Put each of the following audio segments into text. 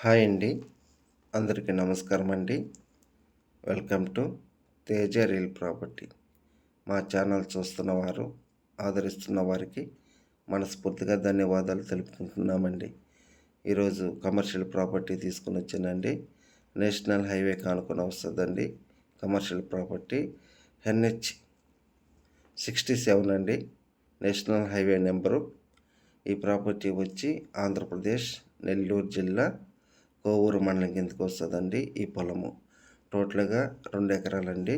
Hi అండి. అందరికీ నమస్కారం అండి. Welcome to Teja real property. మా ఛానల్ చూస్తున్న వారు ఆదరిస్తున్న వారికి మనస్ఫూర్తిగా ధన్యవాదాలు తెలుపుకుంటున్నామండి. ఈరోజు కమర్షియల్ ప్రాపర్టీ తీసుకుని వచ్చానండి. నేషనల్ హైవే కానుకొని వస్తుందండి. Commercial property NH sixty seven అండి. National highway number. ఈ ప్రాపర్టీ వచ్చి ఆంధ్రప్రదేశ్ నెల్లూరు జిల్లా కోవూరు మండలం కిందకి వస్తుందండి ఈ పొలము. టోటల్గా రెండు ఎకరాలండి.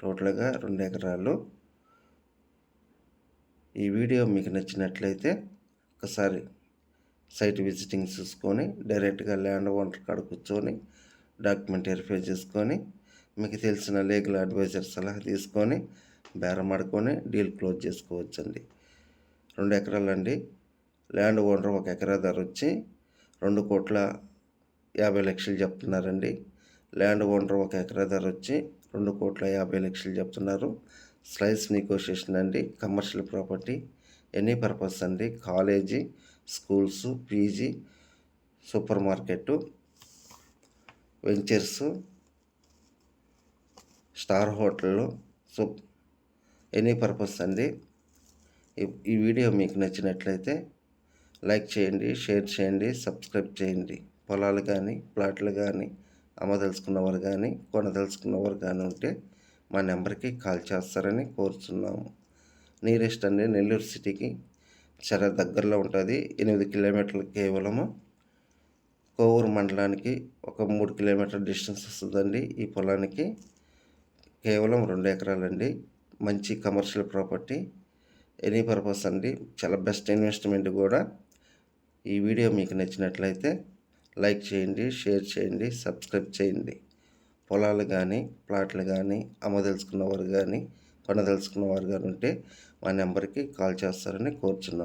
టోటల్గా రెండు ఎకరాలు. ఈ వీడియో మీకు నచ్చినట్లయితే ఒకసారి సైట్ విజిటింగ్ చూసుకొని డైరెక్ట్గా ల్యాండ్ ఓనర్ కాడ కూర్చొని డాక్యుమెంట్ వెరిఫై చేసుకొని మీకు తెలిసిన లీగల్ అడ్వైజర్ సలహా తీసుకొని బేరం ఆడుకొని డీల్ క్లోజ్ చేసుకోవచ్చండి. రెండు ఎకరాలండి. ల్యాండ్ ఓనర్ ఒక ఎకరా ధర వచ్చి రెండు కోట్ల యాభై లక్షలు చెప్తున్నారండి. ల్యాండ్ ఓనర్ ఒక ఎకరా ధర వచ్చి రెండు కోట్ల యాభై లక్షలు చెప్తున్నారు. స్లైస్ నెగోషియేషన్ అండి. కమర్షియల్ ప్రాపర్టీ ఎనీ పర్పస్ అండి. College schools PG super market ventures star హోటళ్ళు సూప్ ఎనీ పర్పస్ అండి. ఈ వీడియో మీకు నచ్చినట్లయితే లైక్ చేయండి షేర్ చేయండి సబ్స్క్రైబ్ చేయండి. పొలాలు కానీ ప్లాట్లు కానీ అమ్మదలుచుకున్నవారు కానీ కొనదలుచుకున్నవారు కానీ ఉంటే మా నెంబర్కి కాల్ చేస్తారని కోరుతున్నాము నీరెస్ట్ అండి నెల్లూరు సిటీకి. చాలా దగ్గరలో ఉంటుంది. ఎనిమిది కిలోమీటర్లు కేవలము. కోవూరు మండలానికి ఒక మూడు కిలోమీటర్ డిస్టెన్స్ వస్తుందండి. ఈ పొలానికి కేవలం రెండు ఎకరాలండి. మంచి కమర్షియల్ ప్రాపర్టీ. ఎనీ పర్పస్ అండి. చాలా బెస్ట్ ఇన్వెస్ట్మెంట్ కూడా. ఈ వీడియో మీకు నచ్చినట్లయితే లైక్ చేయండి షేర్ చేయండి సబ్స్క్రైబ్ చేయండి. పొలాలు కానీ ప్లాట్లు కానీ అమ్మదలుచుకున్నవారు కానీ కొనదలుచుకున్నవారు కానీ ఉంటే మా నెంబర్కి కాల్ చేస్తారని కోరుచున్నాను.